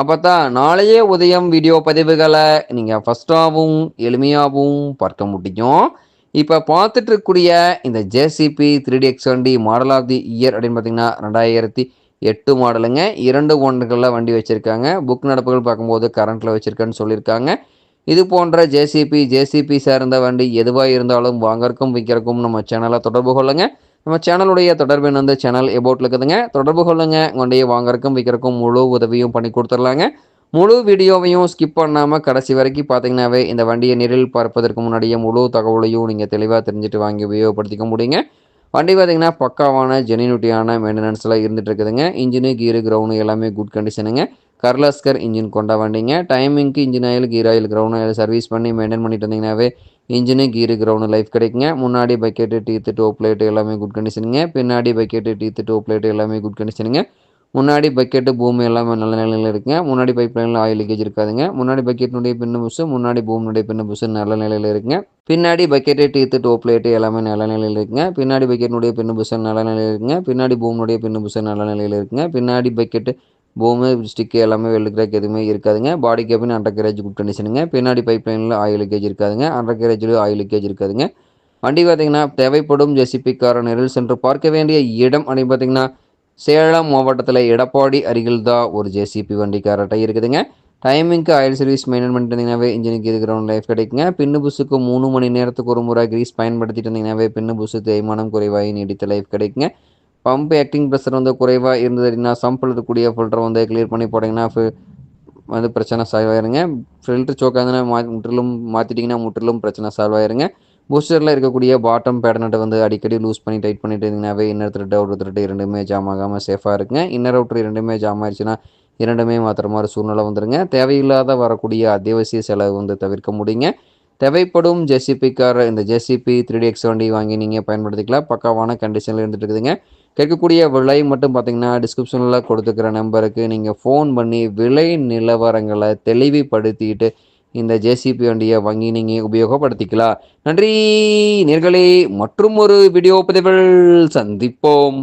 அப்போ தான் நாளையே உதயம் வீடியோ பதிவுகளை நீங்கள் ஃபஸ்ட்டாகவும் எளிமையாகவும் பார்க்க முடியும். இப்போ பார்த்துட்டு இருக்கக்கூடிய இந்த ஜேசிபி த்ரீ டி எக்ஸ் வண்டி மாடல் ஆஃப் தி இயர் அப்படின்னு பார்த்தீங்கன்னா ரெண்டாயிரத்தி எட்டு மாடலுங்க. இரண்டு ஒன்றுகளில் வண்டி வச்சுருக்காங்க. புக் நடப்புகள் பார்க்கும்போது கரண்ட்டில் வச்சுருக்கேன்னு சொல்லியிருக்காங்க. இது போன்ற ஜேசிபி ஜேசிபி சேர்ந்த வண்டி எதுவாக இருந்தாலும் வாங்கறக்கும் விற்கிறக்கும் நம்ம சேனலை தொடர்பு கொள்ளுங்கள் நம்ம சேனலுடைய தொடர்பு வந்து சேனல் எபோட்டில் இருக்குதுங்க. தொடர்பு கொள்ளுங்க. வண்டியை வாங்குறக்கும் விற்கிறக்கும் முழு உதவியும் பண்ணி கொடுத்துர்லாங்க முழு வீடியோவையும் ஸ்கிப் பண்ணாமல் கடைசி வரைக்கும் பார்த்தீங்கன்னாவே இந்த வண்டியை நேரில் பார்ப்பதற்கு முன்னாடியே முழு தகவலையும் நீங்கள் தெளிவாக தெரிஞ்சுட்டு வாங்கி உபயோகப்படுத்திக்க முடியுங்க. வண்டி பார்த்திங்கன்னா பக்காவான ஜெனினிட்டியான மெயின்டெனன்ஸ்லாம் இருந்துகிட்டு இருக்குதுங்க. இன்ஜினு கீரு கிரவுண்டு எல்லாமே குட் கண்டிஷனுங்க கர்லாஸ்கர் இன்ஜின் கொண்ட வண்டிங்க. டைமிங்க்கு engine oil gear oil ground oil service பண்ணி மெயின்டைன் பண்ணிட்டு வந்தீங்கன்னாவே இன்ஜினு கீரு கிரவுண்டு லைஃப் கிடைக்குங்க. முன்னாடி பக்கெட்டு டீத்து டோப் பிளேட்டு எல்லாமே குட் கண்டிஷனுங்க பின்னாடி பக்கெட்டு டீத்து டோப் பிளேட்டு எல்லாமே குட் கண்டிஷனுங்க முன்னாடி பக்கெட்டு பூமி எல்லாமே நல்ல நிலையில் இருக்குங்க. முன்னாடி பைப் லைனில் ஆயில் லீக்கேஜ் இருக்காதுங்க. முன்னாடி பக்கெட்னுடைய பின்னு புஷு முன்னாடி பூமினுடைய பின்னு புஷு நல்ல நிலையில் இருக்குங்க. பின்னாடி பக்கெட்டு டீத்து டோப் பிளேட்டு எல்லாமே நல்ல நிலையில் இருக்குங்க. பின்னாடி பக்கெட்னுடைய பின்னு புஷு நல்ல நிலையில் இருக்குங்க. பின்னாடி பூமினுடைய பின்னு புஷு நல்ல நிலையில் இருக்குங்க. பின்னாடி பக்கெட்டு பூமு ஸ்டிக்கு எல்லாமே வெள்ளு கிராக் எதுவுமே இருக்காதுங்க. Body cabin under carriage good கண்டிஷனுங்க பின்னாடி பைப் லைனில் ஆயில் லீக்கேஜ் இருக்காதுங்க. அண்டர் கேரேஜ்லேயும் ஆயில் லீக்கேஜ் இருக்காதுங்க. வண்டி பார்த்திங்கன்னா தேவைப்படும் ஜெசிபி கார நெரில் சென்று பார்க்க வேண்டிய இடம் அப்படின்னு பார்த்திங்கன்னா சேலம் மாவட்டத்தில் எடப்பாடி அருகில் தான் ஒரு ஜேசிபி வண்டி காரட்டை இருக்குதுங்க. டைமிங்க்கு ஆயில் சர்வீஸ் மெயின்டைன் பண்ணிட்டு இருந்தீங்கன்னாவே இன்ஜினுக்கு இது கிரவுண்ட் லைஃப் கிடைக்குங்க. பின்னு புஸுக்கு மூணு மணி நேரத்துக்கு ஒரு முறை கிரீஸ் பயன்படுத்திட்டு இருந்தீங்கன்னாவே பின்னு புஸு தேய்மானம் குறைவாகி நீடித்த லைஃப் கிடைக்குங்க. பம்ப் ஆக்டிங் ப்ரெஷர் வந்து குறைவாக இருந்தது அப்படின்னா சம்பில் இருக்கக்கூடிய ஃபில்டர் வந்து கிளியர் பண்ணி போட்டிங்கன்னா வந்து பிரச்சனை சால்வ் ஆயிருங்க. ஃபில்டர் சோக்காதுன்னா மா முற்றிலும் மாற்றிட்டிங்கன்னா முற்றிலும் பிரச்சனை சால்வ் ஆயிருங்க. பூஸ்டரில் இருக்கக்கூடிய பாட்டம் பேடனட்டை வந்து அடிக்கடி லூஸ் பண்ணி டைட் பண்ணிட்டு இருந்தீங்கன்னாவே இன்னர் த்ரெட்டு அவுட் த்ரெட்டு இரண்டுமே ஜாம் ஆகாமல் சேஃபாக இருக்குங்க இன்னர் அவுட்ரு இரண்டுமே ஜாம் ஆயிடுச்சுன்னா இரண்டுமே மாத்திர மாதிரி சூழ்நிலை வந்துருங்க. தேவையில்லாத வரக்கூடிய அத்தியாவசிய செலவு வந்து தவிர்க்க முடியுங்க. தேவைப்படும் ஜெசிபி கார் இந்த ஜெசிபி த்ரீ டி எக்ஸ் வண்டி வாங்கி நீங்கள் பயன்படுத்திக்கலாம். பக்காவான கண்டிஷனில் இருந்துட்டு இருக்குதுங்க. கேட்கக்கூடிய விலை மட்டும் பார்த்தீங்கன்னா டிஸ்கிரிப்ஷனில் கொடுத்துக்கிற நம்பருக்கு நீங்கள் ஃபோன் பண்ணி விலை நிலவரங்களை தெளிவுபடுத்திட்டு இந்த ஜேசிபி வண்டியை வாங்கி நீங்கள் உபயோகப்படுத்திக்கலாம். நன்றி நேர்களே. மற்றும் ஒரு வீடியோ பதிவில் சந்திப்போம்.